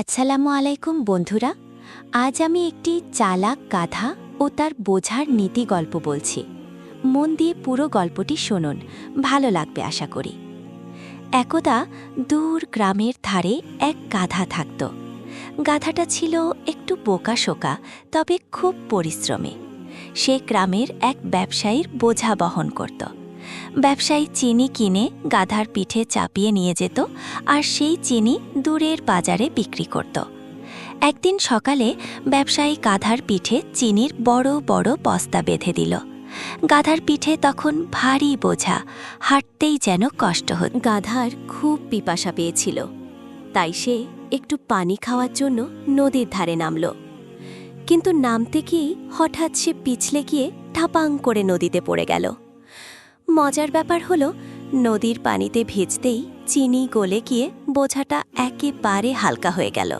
আসসালামু আলাইকুম বন্ধুরা, আজ আমি একটি চালাক গাধা ও তার বোঝার নীতি গল্প বলছি। মন দিয়ে পুরো গল্পটি শুনুন, ভালো লাগবে আশা করি। একদা দূর গ্রামের ধারে এক গাধা থাকত। গাধাটা ছিল একটু বোকা শোকা তবে খুব পরিশ্রমী। সে গ্রামের এক ব্যবসায়ীর বোঝা বহন করত। ব্যবসায়ী চিনি কিনে গাধার পিঠে চাপিয়ে নিয়ে যেত আর সেই চিনি দূরের বাজারে বিক্রি করত। একদিন সকালে ব্যবসায়ী গাধার পিঠে চিনির বড় বড় বস্তা বেঁধে দিল। গাধার পিঠে তখন ভারী বোঝা, হাঁটতেই যেন কষ্ট হত। গাধার খুব পিপাসা পেয়েছিল। তাই সে একটু পানি খাওয়ার জন্য নদীর ধারে নামল। কিন্তু নামতে গিয়েই হঠাৎ সে পিছলে গিয়ে ঠাপাং করে নদীতে পড়ে গেল। মজার ব্যাপার হলো, নদীর পানিতে ভিজতেই চিনি গলে গিয়ে বোঝাটা একেবারে হালকা হয়ে গেল।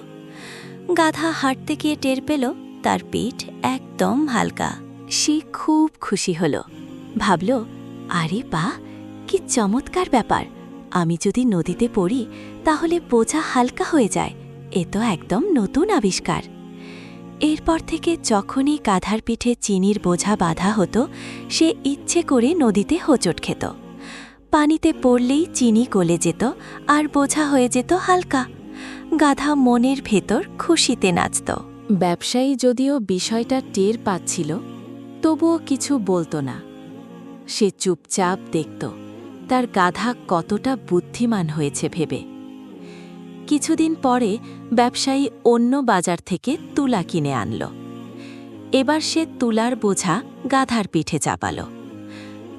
গাধা হাঁটতে গিয়ে টের পেল, তার পিঠ একদম হালকা। সে খুব খুশি হল। ভাবল, আরে বা, কি চমৎকার ব্যাপার। আমি যদি নদীতে পড়ি, তাহলে বোঝা হালকা হয়ে যায়। এ তো একদম নতুন আবিষ্কার। এরপর থেকে যখনই গাধার পিঠে চিনির বোঝা বাঁধা হতো, সে ইচ্ছে করে নদীতে হোঁচট খেত। পানিতে পড়লেই চিনি গলে যেত আর বোঝা হয়ে যেত হালকা। গাধা মনের ভেতর খুশিতে নাচত। ব্যবসায়ী যদিও বিষয়টা টের পাচ্ছিল, তবুও কিছু বলতো না। সে চুপচাপ দেখত, তার গাধা কতটা বুদ্ধিমান হয়েছে ভেবে। কিছুদিন পরে ব্যবসায়ী অন্য বাজার থেকে তুলা কিনে আনল। এবার সে তুলার বোঝা গাধার পিঠে চাপাল।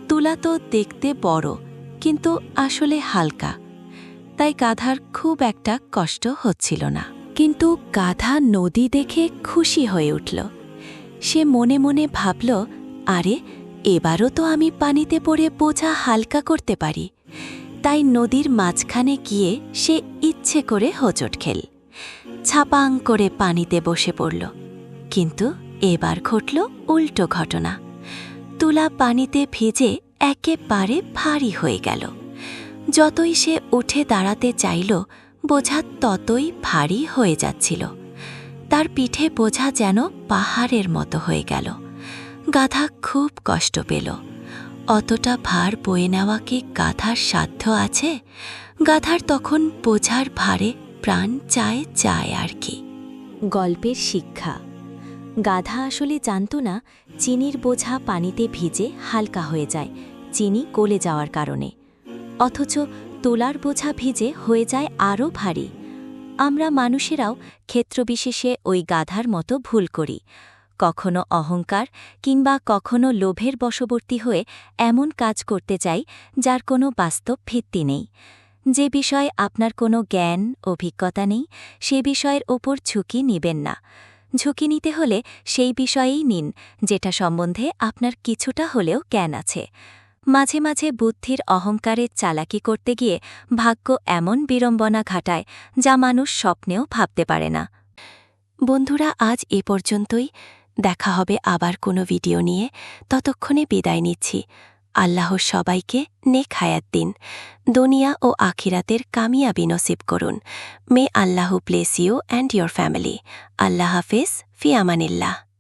তুলা তো দেখতে বড়, কিন্তু আসলে হালকা, তাই গাধার খুব একটা কষ্ট হচ্ছিল না। কিন্তু গাধা নদী দেখে খুশি হয়ে উঠল। সে মনে মনে ভাবল, আরে, এবারও তো আমি পানিতে পড়ে বোঝা হালকা করতে পারি। তাই নদীর মাঝখানে গিয়ে সে ইচ্ছে করে হোঁচট খেল। ছাপাং করে পানিতে বসে পড়ল। কিন্তু এবার ঘটল উল্টো ঘটনা। তুলা পানিতে ভিজে একেবারে ভারী হয়ে গেল। যতই সে উঠে দাঁড়াতে চাইল, বোঝা ততই ভারী হয়ে যাচ্ছিল। তার পিঠে বোঝা যেন পাহাড়ের মতো হয়ে গেল। গাধা খুব কষ্ট পেল। অতটা ভার বয়ে নেওয়া কি গাধার সাধ্য আছে? গাধার তখন বোঝার ভারে প্রাণ চায় চায় আর কি। গল্পের শিক্ষা। গাধা আসলে জানত না চিনির বোঝা পানিতে ভিজে হালকা হয়ে যায়, চিনি গলে যাওয়ার কারণে। অথচ তোলার বোঝা ভিজে হয়ে যায় আরও ভারী। আমরা মানুষেরাও ক্ষেত্রবিশেষে ওই গাধার মতো ভুল করি। কখনো অহংকার কিংবা কখনো লোভের বশবর্তী হয়ে এমন কাজ করতে চাই যার কোনো বাস্তব ভিত্তি নেই। যে বিষয়ে আপনার কোনো জ্ঞান, অভিজ্ঞতা নেই, সে বিষয়ের ওপর ঝুঁকি নেবেন না। ঝুঁকি নিতে হলে সেই বিষয়েই নিন, যেটা সম্বন্ধে আপনার কিছুটা হলেও জ্ঞান আছে। মাঝে মাঝে বুদ্ধির অহংকারের চালাকি করতে গিয়ে ভাগ্য এমন বিড়ম্বনা ঘাটায় যা মানুষ স্বপ্নেও ভাবতে পারে না। বন্ধুরা, আজ এ পর্যন্তই। দেখা হবে আবার কোনো ভিডিও নিয়ে। ততক্ষণে বিদায় নিচ্ছি। আল্লাহর সবাইকে নেক হায়াত দিন। দুনিয়া ও আখিরাতের কামিয়াবি নসিব করুন। May Allah bless you and your family আল্লাহ হাফিজ। ফি আমানিল্লাহ।